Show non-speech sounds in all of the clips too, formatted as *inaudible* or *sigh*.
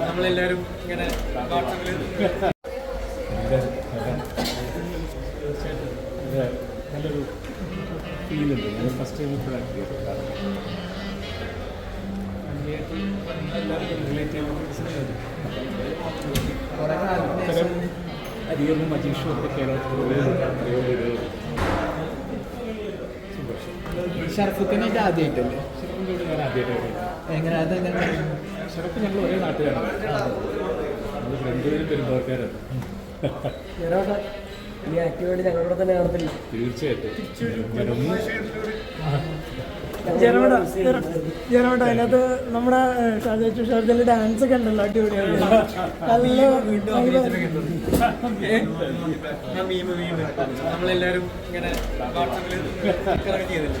നമ്മളെല്ലാരും ഇങ്ങനെ നല്ലൊരു ഫീലുണ്ട് ഞാൻ ഫസ്റ്റ് ടൈം ഇപ്പോഴാണ് റിലേറ്റ് ചെയ്യാൻ അരിയറും മജീഷും ഒക്കെ കേരളത്തിൽ ഷർഫുദ്ദീനായിട്ട് ആദ്യമായിട്ടല്ലേ ഞാൻ എങ്ങനെ? അതെങ്ങനെ? ഷറഫ് ഞങ്ങൾ ഒരേ നാട്ടിലാണ്. നമ്മൾ രണ്ടുപേരും പെരുമ്പാർക്കാരാണ് ഈ ഞങ്ങളുടെ തന്നെ നടത്തില്ല തീർച്ചയായിട്ടും. അതിനകത്ത് നമ്മുടെ ഷാജു ഷാർജന്റെ ഡാൻസ് ഒക്കെ ഉണ്ടല്ലോ അടിപൊളിയാണ് നല്ല *laughs* നമ്മളെല്ലാരും ഇങ്ങനെ വാട്സാപ്പിൽ കറക്റ്റ് ചെയ്തില്ലേ?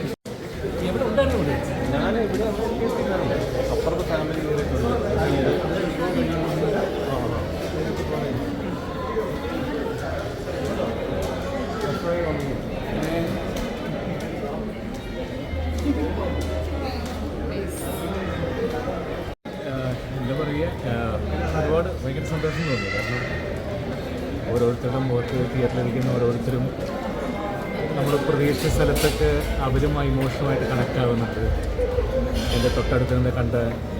സന്തോഷം തോന്നി കാരണം ഓരോരുത്തരുടെ മുഖത്ത് തിയേറ്ററിലിരിക്കുന്ന ഓരോരുത്തരും നമ്മൾ പ്രതീക്ഷിച്ച സ്ഥലത്തൊക്കെ അവരും ഇമോഷണമായിട്ട് കണക്റ്റ് ആവുന്നുണ്ട്. എന്റെ തൊട്ടടുത്ത് നിന്ന് കണ്ട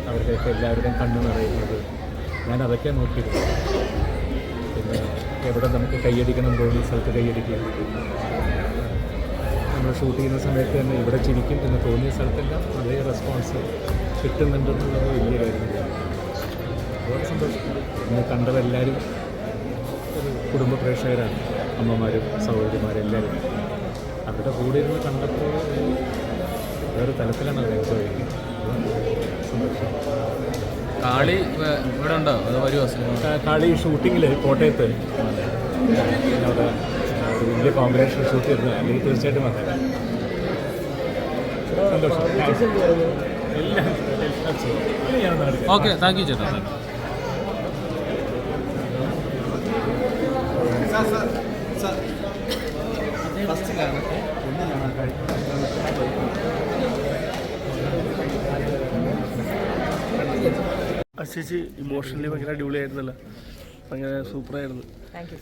അവരുടെയൊക്കെ എല്ലാവരുടെയും കണ്ണു നിറയുന്നത് ഞാൻ അതൊക്കെ നോക്കിയിരുന്നു പിന്നെ എവിടെ നമുക്ക് കൈയടിക്കണം തോന്നുന്ന സ്ഥലത്ത് കൈയടിക്കുക നമ്മൾ ഷൂട്ട് ചെയ്യുന്ന സമയത്ത് തന്നെ ഇവിടെ ചിരിക്കും എന്ന് തോന്നിയ സ്ഥലത്തെല്ലാം അതേ റെസ്പോൺസ് കിട്ടുന്നുണ്ടെന്നുള്ളത് വലിയ കാര്യമില്ല ഒരുപാട് സന്തോഷം എന്നെ കണ്ടതെല്ലാവരും ഒരു കുടുംബ പ്രേക്ഷകരാണ്. അമ്മമാരും സഹോദരിമാരും എല്ലാവരും. അവരുടെ കൂടെ ഇരുന്ന് കണ്ടപ്പോൾ ഒരു വേറെ തലത്തിലാണ് അവർ എൻജോയ് ചെയ്യുന്നത് കാളി ഇവിടെ ഉണ്ടോ? അത് വരുമോ സിനിമ? കാളി ഷൂട്ടിങ്ങിൽ കോട്ടയത്ത്. അവിടെ വലിയ കോമ്പിനേഷൻ ഷൂട്ട് ചെയ്തു അല്ലെങ്കിൽ തീർച്ചയായിട്ടും വന്നേക്കാം സന്തോഷം. എല്ലാം ഓക്കെ താങ്ക് യു ചേട്ടാ താങ്ക് യു ഫസ്റ്റ് ചേച്ചി ഇമോഷണലി ഭയങ്കര അടിപൊളിയായിരുന്നല്ലോ. ഭയങ്കര സൂപ്പറായിരുന്നു താങ്ക് യു